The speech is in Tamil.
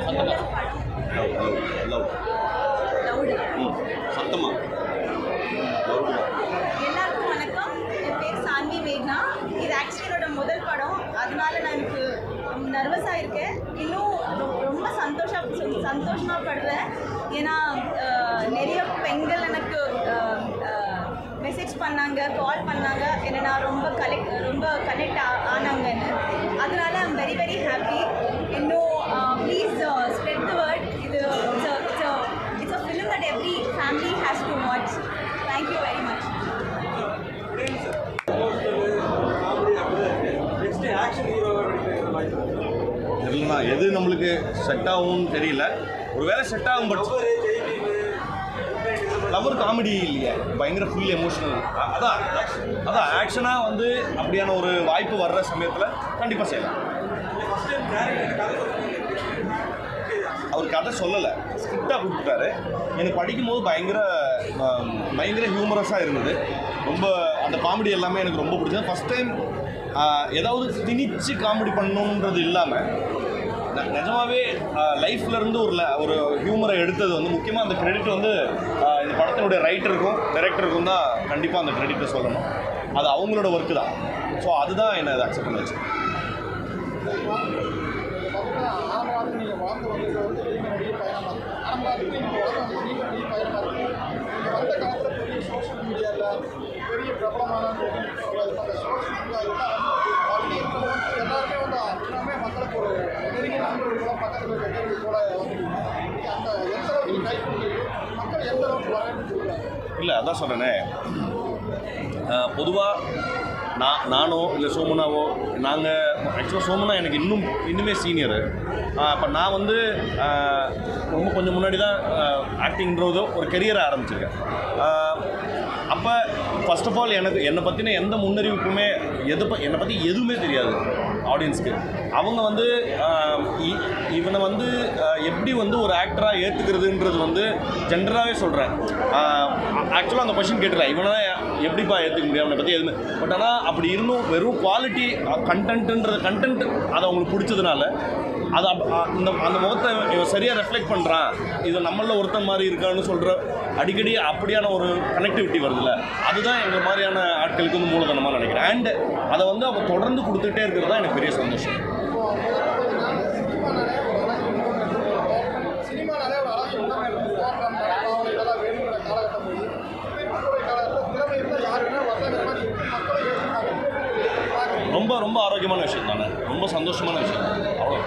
லவ் ம் சத்தமா லவ் எல்லாருக்கும் வணக்கம் என் பேர் சான்வி மேக்னா இது ஆக்சுவலி என்னோட முதல் படம் அதனால நான் எனக்கு நர்வஸாக இருக்கேன் இன்னும் ரொம்ப சந்தோஷம் சந்தோஷமாக படுறேன் ஏன்னா அஹ், நிறைய பெண்கள் எனக்கு மெசேஜ் பண்ணாங்க கால் பண்ணாங்க என்னை ரொம்ப கலெக்ட் ரொம்ப கனெக்ட் ஆனாங்கன்னு அதனால I'm very very family has to watch thank you very much தெரியலண்ணா எது நம்மளுக்கு செட் ஆகும்னு தெரியல. ஒருவேளை செட் ஆகும் பட்சம் லவர் காமெடி இல்லையா. பயங்கர ஃபுல் எமோஷனல் அதான் அதான் ஆக்ஷனாக வந்து அப்படியான ஒரு வாய்ப்பு வர்ற சமயத்தில் கண்டிப்பாக செய்யலாம். அவர் கதை சொல்லலை. ஸ்கிரிப்டாக கொடுத்துட்டாரு. எனக்கு படிக்கும்போது பயங்கர பயங்கர ஹியூமரஸாக இருந்தது. ரொம்ப அந்த காமெடி எல்லாமே எனக்கு ரொம்ப பிடிச்சது. ஃபஸ்ட் டைம் ஏதாவது திணிச்சு காமெடி பண்ணணுன்றது இல்லாமல் நிஜமாவே லைஃப்ல இருந்து ஒரு ல- ஒரு ஹியூமரை எடுத்தது வந்து முக்கியமாக அந்த கிரெடிட் வந்து இந்த படத்தினுடைய ரைட்டருக்கும் டைரக்டருக்கும் தான் கண்டிப்பாக அந்த கிரெடிட்டை சொல்லணும். அது அவங்களோட ஒர்க்கு தான். ஸோ அதுதான் என்னை அதை அக்செப்ட் பண்ணுச்சு இல்லை அதான் சொல்கிறேனே பொதுவாக நான் நானோ இல்லை சோமனாவோ நாங்கள் ஆக்சுவலாக சோமனா எனக்கு இன்னும் இன்னுமே சீனியரு அப்போ நான் வந்து ரொம்ப கொஞ்சம் முன்னாடி தான் ஆக்டிங்கிறதோ ஒரு கெரியரை ஆரம்பிச்சிருக்கேன். அப்போ ஃபர்ஸ்ட் ஆஃப் ஆல் எனக்கு என்னை பற்றின எந்த முன்னறிவிப்புமே எது ப- என்னை பற்றி எதுவுமே தெரியாது ஆடியன்ஸ்க்கு அவங்க வந்து இ- இவனை வந்து எப்படி வந்து ஒரு ஆக்டராக ஏற்றுக்கிறதுன்றது வந்து ஜென்ரலாகவே சொல்கிறேன் ஆக்சுவலாக அந்த கொஷின் கேட்டுறேன் இவனை எப்படிப்பா ஏற்றுக்க முடியும்? அவனை பற்றி எதுவுமே. பட் ஆனால் அப்படி இருந்தும் வெறும் குவாலிட்டி கண்டென்ட்டுன்றது கண்டென்ட் அது அவங்களுக்கு பிடிச்சதுனால அது அப்- இந்த அந்த முகத்தை இவன் சரியாக ரெஃப்ளெக்ட் பண்ணுறான் இது நம்மளில் ஒருத்தன் மாதிரி இருக்கான்னு சொல்கிற அடிக்கடி அப்படியான ஒரு கனெக்டிவிட்டி வருதுல்ல. அதுதான் தான் எங்கள் மாதிரியான ஆட்களுக்கு வந்து மூலதனமாக நினைக்கிறேன். அண்ட் அதை வந்து அவள் தொடர்ந்து கொடுத்துட்டே இருக்கிறது தான் எனக்கு பெரிய சந்தோஷம். ரொம்ப ரொம்ப ஆரோக்கியமான விஷயம் தானே ரொம்ப சந்தோஷமான விஷயம். அவ்வளோ